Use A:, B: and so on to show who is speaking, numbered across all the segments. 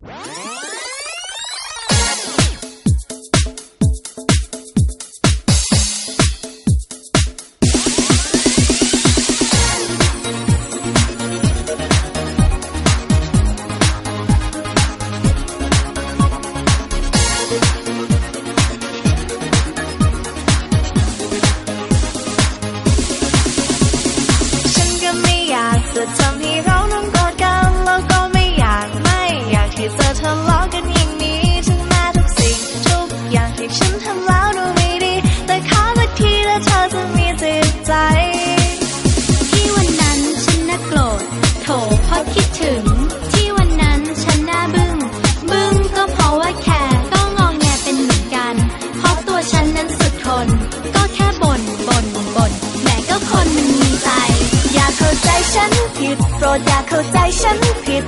A: Yeah. ด
B: โปรด
A: อย่าเข้าใจฉันผิด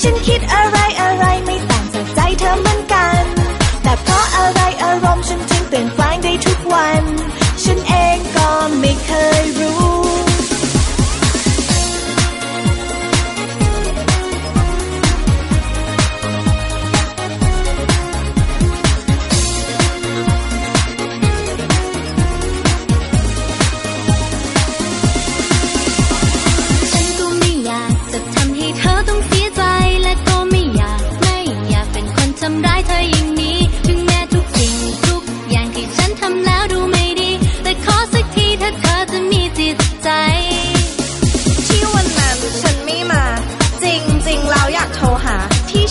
A: ฉันคิดอะไรอะไรไม่ต่างจากใจเธอเหมือนกัน แต่เพราะอะไร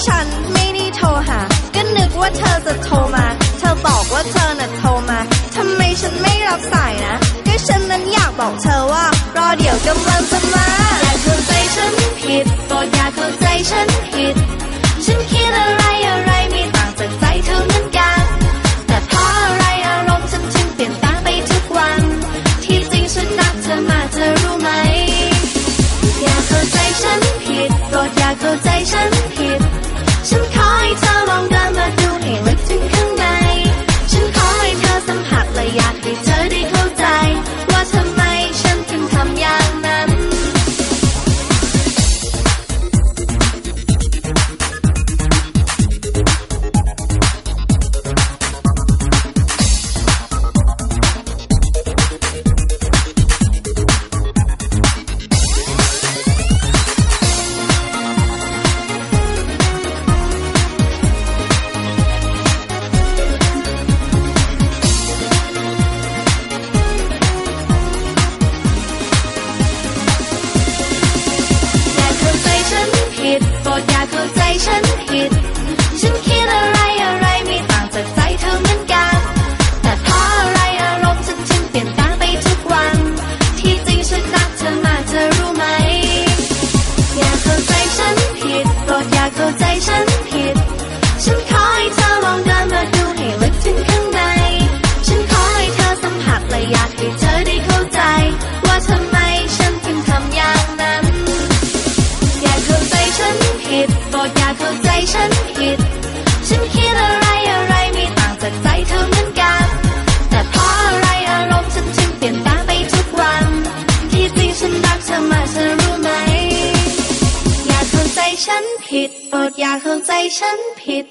A: ฉันไม่
B: ได้
A: โทรหา ก็นึกว่าเธอจะโทรมา เธอบอกว่าเธอน่ะโทรมา ทำไมฉันไม่รับสายนะ ก็ฉันนั้นอยากบอกเธอว่า รอเดี๋ยวกำลังจะมา อย่าเข้าใจฉันผิดโปรดอย่าเข้าใจฉันผิด ฉันคิดอะไรอะไรไม่ต่างจากใจเธอเหมือนกัน แต่เพราะอะไรอารมณ์ฉันจึงเปลี่ยนแปลงไปทุกวัน ที่จริงฉันรักเธอมากเธอรู้ไหม อย่าเข้าใจฉันผิดโปรดอย่าเข้าใจฉัน เข้าใจฉันผิด ฉันขอให้เธอลองเดินมาดูให้ลึกถึงข้างใน ฉันขอให้เธอสัมผัสและอยากให้เธอได้เข้าใจ ว่าทำไมฉันถึงทำอย่างนั้น อย่าเข้าใจฉันผิดโปรดอย่าเข้าใจฉัน ผิดโปรดอย่าเข้าใจฉันผิด